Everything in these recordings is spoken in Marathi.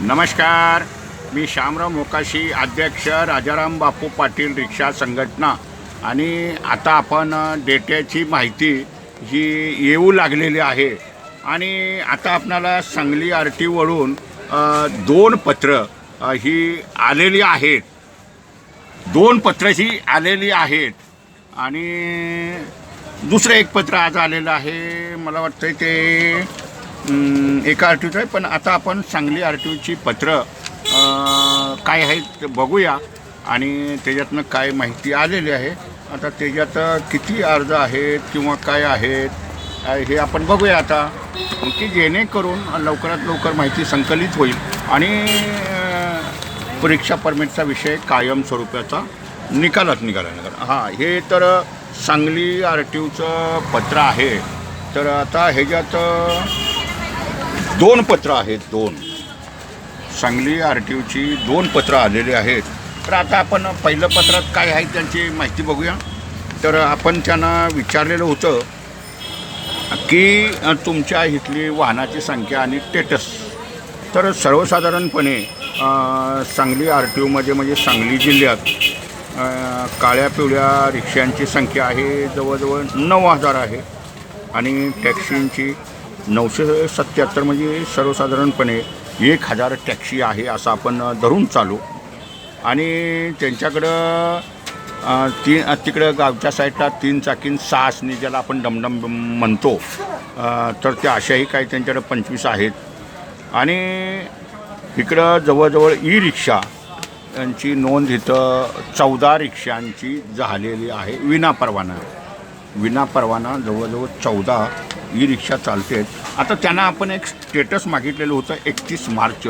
नमस्कार. मी श्यामराव मोकाशी अध्यक्ष राजाराम बापू पाटील रिक्षा संघटना. आणि आता आपण डेट्याची माहिती ही येऊ लागलेली आहे. आणि आता आपणाला सांगली आर टी वळून दोन पत्र ही आलेली आहेत. दोन पत्र ही आलेली आहेत. आणि दुसरं एक पत्र आज आलेलं आहे. मला वाटतं ते एका आर टी आहे पण आता आपण सांगली आर टी ओची पत्रं काय आहेत ते बघूया. आणि त्याच्यातनं काय माहिती आलेली आहे. आता त्याच्यात किती अर्ज आहेत किंवा काय आहेत हे आपण बघूया आता. की जेणेकरून लवकरात लवकर माहिती संकलित होईल. आणि परीक्षा परमिटचा विषय कायम स्वरूपाचा निकालात निघाला निघाला हां हे तर सांगली आर टी ओचं पत्र आहे. तर आता ह्याच्यात दोन पत्र आहेत दोन. सांगली आर टी ओची दोन पत्र आलेली आहेत. तर आता आपण पहिलं पत्रात काय आहे त्यांची माहिती बघूया. तर आपण त्यांना विचारलेलं होतं की तुमच्या इथली वाहनाची संख्या आणि स्टेटस तर सर्वसाधारणपणे सांगली आर टी ओमध्ये म्हणजे सांगली जिल्ह्यात काळ्या पिवळ्या रिक्षांची संख्या आहे जवळजवळ नऊ हजार आहे. आणि टॅक्सींची नऊशे सत्याहत्तर म्हणजे सर्वसाधारणपणे एक हजार टॅक्सी आहे असं आपण धरून चालू. आणि त्यांच्याकडं ती तिकडं गावच्या साईडला तीन चाकीन सहा ज्याला आपण डमडम म्हणतो तर त्या अशाही काही त्यांच्याकडं पंचवीस आहेत. आणि इकडं जवळजवळ ई रिक्षा यांची नोंद इथं चौदा रिक्षांची झालेली आहे विना विनापरवाना विना परवाना जवळजवळ चौदा ई रिक्षा चालते. आता त्यांना आपण एक स्टेटस मागितलेलं होतं एकतीस मार्च.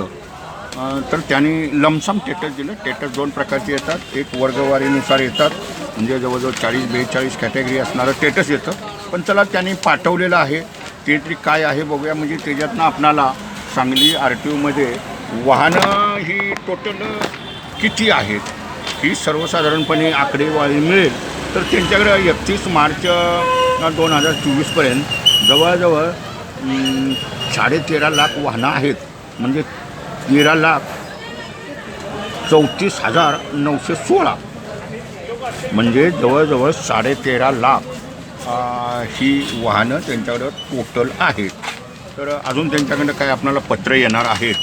तर त्यांनी लमसम स्टेटस दिलं. स्टेटस दोन प्रकारचे येतात. एक वर्गवारीनुसार येतात. म्हणजे जवळजवळ चाळीस बेचाळीस कॅटेगरी असणारं स्टेटस येतं. पण चला त्यांनी पाठवलेलं आहे. ते तरी काय आहे बघूया. म्हणजे त्याच्यातनं आपणाला सांगली आर टी ओमध्ये वाहनं ही टोटल किती आहेत? ही सर्वसाधारणपणे आकडेवारी मिळेल. तर त्यांच्याकडे एकतीस मार्च दोन हजार चोवीसपर्यंत जवळजवळ साडेतेरा लाख वाहनं आहेत. म्हणजे तेरा लाख चौतीस हजार नऊशे सोळा. म्हणजे जवळजवळ साडेतेरा लाख ही वाहनं त्यांच्याकडं टोटल आहेत. तर अजून त्यांच्याकडं काय आपल्याला पत्र येणार आहेत.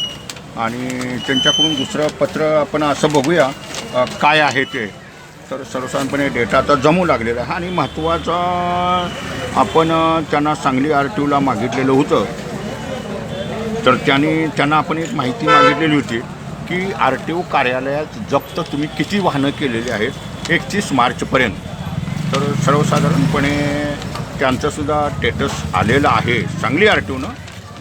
आणि त्यांच्याकडून दुसरं पत्र आपण असं बघूया काय आहे ते. तर सर्वसाधारणपणे डेटा आता जमू लागलेला आहे आणि महत्त्वाचा आपण त्यांना सांगली आर टी ओला मागितलेलं होतं. तर त्यांनी त्यांना आपण एक माहिती मागितलेली होती की आर टी ओ कार्यालयात जप्त तुम्ही किती वाहनं केलेली आहेत एकतीस मार्चपर्यंत. तर सर्वसाधारणपणे त्यांचंसुद्धा स्टेटस आलेलं आहे सांगली आर टी ओनं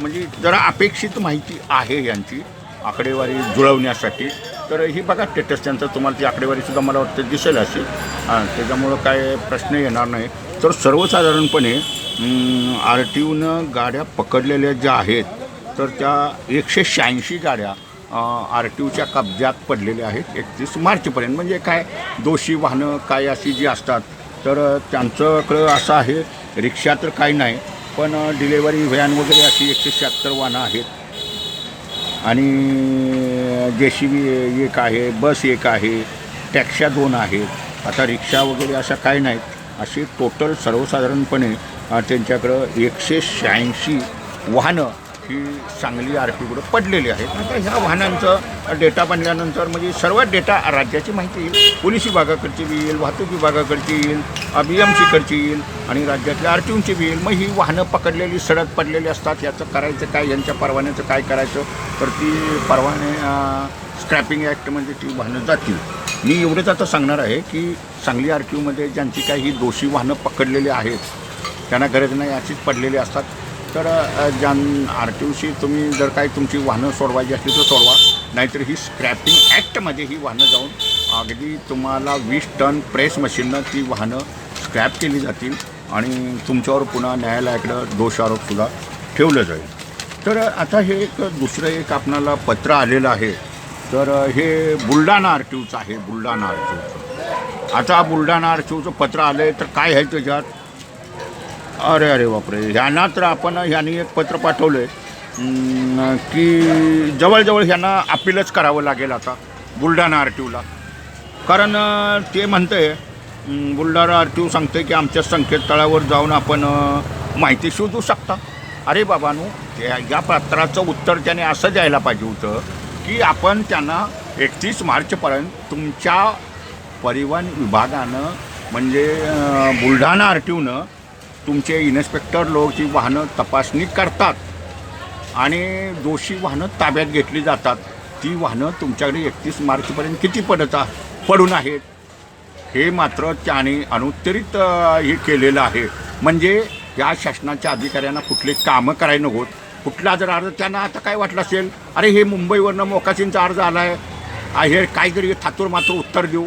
म्हणजे जरा अपेक्षित माहिती आहे यांची आकडेवारी जुळवण्यासाठी. तर ही बघा स्टेटस त्यांचं. तुम्हाला ती आकडेवारीसुद्धा मला वाटतं दिसेल असेल हां त्याच्यामुळं काय प्रश्न येणार नाही. तर सर्वसाधारणपणे आर टी ओनं गाड्या पकडलेल्या ज्या आहेत तर त्या एकशे शहाऐंशी गाड्या आर टी ओच्या कब्जात पडलेल्या आहेत. एकतीस मार्चपर्यंत. म्हणजे काय दोषी वाहनं काय अशी जी असतात तर त्यांचंकडं असं आहे रिक्षा तर काही नाही पण डिलेवरी व्हॅन वगैरे अशी एकशे शहात्तर वाहनं आहेत. आणि जे सी बी एक आहे बस एक आहे टॅक्स्या दोन आहेत. आता रिक्षा वगैरे अशा काही नाहीत. अशी टोटल सर्वसाधारणपणे त्यांच्याकडं एकशे शहाऐंशी वाहनं ही सांगली आर पीकडं पडलेली आहेत. आता ह्या वाहनांचं डेटा बनल्यानंतर म्हणजे सर्व डेटा राज्याची माहिती येईल. पोलीस विभागाकडची येईल वाहतूक विभागाकडची येईल. बी एम सीकडची येईल आणि राज्यातल्या आर टी ओची बी येईल. मग ही वाहनं पकडलेली सडक पडलेली असतात याचं करायचं काय यांच्या परवान्याचं काय करायचं? तर ती परवाने स्क्रॅपिंग ॲक्टमध्ये ती वाहनं जातील. मी एवढंच आता सांगणार आहे की सांगली आर टी ओमध्ये ज्यांची काही ही दोषी वाहनं पकडलेली आहेत त्यांना गरज नाही अशीच पडलेली असतात. तर ज्यां आर टी ओशी तुम्ही जर काही तुमची वाहनं सोडवायची असली तर सोडवा. नाहीतर ही स्क्रॅपिंग ॲक्टमध्ये ही वाहनं जाऊन अगदी तुम्हाला वीस टन प्रेस मशीननं ती वाहनं स्क्रॅप केली जातील आणि तुमच्यावर पुन्हा न्यायालयाकडं दोषारोपसुद्धा ठेवलं जाईल. तर आता हे एक दुसरं एक आपणाला पत्र आलेलं आहे. तर हे बुलढाणा आर टी ओचं आहे बुलढाणा आर टी ओचं आता बुलढाणा आर टी ओचं पत्र आलं आहे तर काय आहे त्याच्यात? अरे अरे बापरे. ह्यांना तर आपण ह्यांनी एक पत्र पाठवलं आहे की जवळजवळ ह्यांना अपीलच करावं लागेल आता बुलढाणा आर टी ओला कारण ते म्हणते आहे बुलढाणा आर टी ओ सांगते की आमच्या संकेतस्थळावर जाऊन आपण माहिती शोधू शकता. अरे बाबानू त्या या पत्राचं उत्तर त्याने असं द्यायला पाहिजे होतं की आपण त्यांना एकतीस मार्चपर्यंत तुमच्या परिवहन विभागानं म्हणजे बुलढाणा आर टी ओनं तुमचे इन्स्पेक्टर लोक जी वाहनं तपासणी करतात आणि दोषी वाहनं ताब्यात घेतली जातात. ती वाहनं तुमच्याकडे एकतीस मार्चपर्यंत किती पडत पडून आहेत? हे मात्र त्याने अनुत्तरित हे केलेलं आहे. म्हणजे या शासनाच्या अधिकाऱ्यांना कुठले कामं करायला नकोत कुठला जर अर्ज त्यांना आता काय वाटलं असेल? अरे हे मुंबईवरनं मोकाशींचा अर्ज आला आहे हे काहीतरी थातूर मात्र उत्तर देऊ.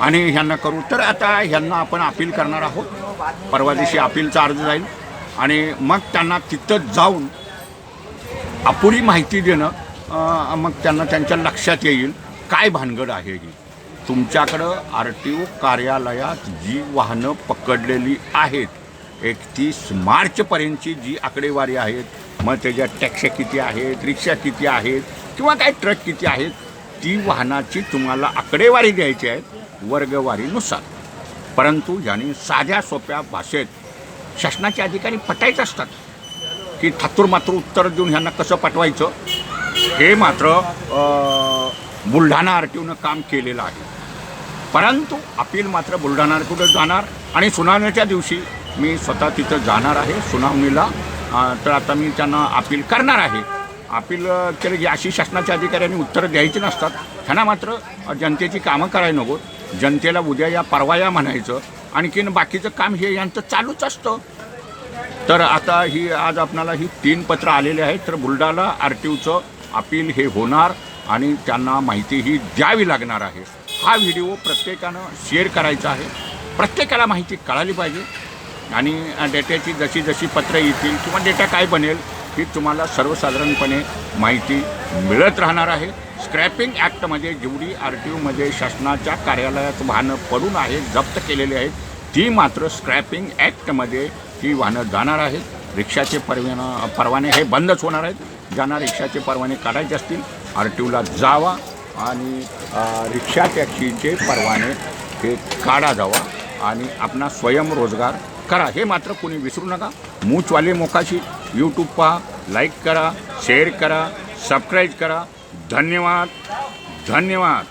आणि ह्यांना करू. तर आता ह्यांना आपण अपील करणार आहोत. परवा दिवशी अपीलचा अर्ज जाईल. आणि मग त्यांना तिथं जाऊन अपुरी माहिती देणं मग त्यांना त्यांच्या लक्षात येईल. काय भानगड आहे ही? तुमच्याकडं आर टी ओ कार्यालयात जी वाहनं पकडलेली आहेत एकतीस मार्चपर्यंतची जी आकडेवारी आहेत मग त्याच्या टॅक्सी किती आहेत रिक्षा किती आहेत किंवा काय ट्रक किती आहेत ती वाहनाची तुम्हाला आकडेवारी द्यायची आहे वर्गवारीनुसार. परंतु याने साध्या सोप्या भाषेत शासनाचे अधिकारी पटायचे असतात की थातुरमात्र उत्तर देऊन ह्यांना कसं पाठवायचं हे मात्र बुलढाणा आर टी ओनं काम केलेलं आहे. परंतु अपील मात्र बुलढाणा आर जाणार आणि सुनावणीच्या दिवशी मी स्वतः तिथं जाणार आहे. सुनावणीला तर आता मी त्यांना अपील करणार आहे. अपील केली की अशी शासनाच्या अधिकाऱ्यांनी उत्तरं द्यायची नसतात. त्यांना मात्र जनतेची कामं करायला नकोत जनतेला उद्या या परवा या म्हणायचं. आणखीन बाकीचं काम हे यांचं चालूच असतं. तर आता ही आज आपणाला ही तीन पत्र आलेली आहेत. तर बुलढाणा आर टी ओचं अपील हे होणार आणि त्यांना माहिती ही द्यावी लागणार आहे. हा व्हिडिओ प्रत्येकानं शेअर करायचा आहे. प्रत्येकाला माहिती कळाली पाहिजे. आणि डेट्याची जशी जशी पत्र येतील किंवा डेटा काय बनेल ही तुम्हाला सर्वसाधारणपणे माहिती मिळत राहणार आहे. स्क्रॅपिंग ॲक्टमध्ये जेवढी आर टी ओमध्ये शासनाच्या कार्यालयात वाहनं पडून आहेत जप्त केलेली आहेत ती मात्र स्क्रॅपिंग ॲक्टमध्ये ही वाहनं जाणार आहेत. रिक्षाचे परवाना परवाने हे बंदच होणार आहेत. ज्यांना रिक्षाचे परवाने काढायचे असतील आर टी ओला जावा. आणि रिक्षा टॅक्सीचे परवाने हे काढा जावा आणि आपला स्वयंरोजगार करा. हे मात्र कोणी विसरू नका. मूचवाले मोकाशी यूट्यूब पहा लाईक करा शेअर करा सबस्क्राईब करा. धन्यवाद. धन्यवाद.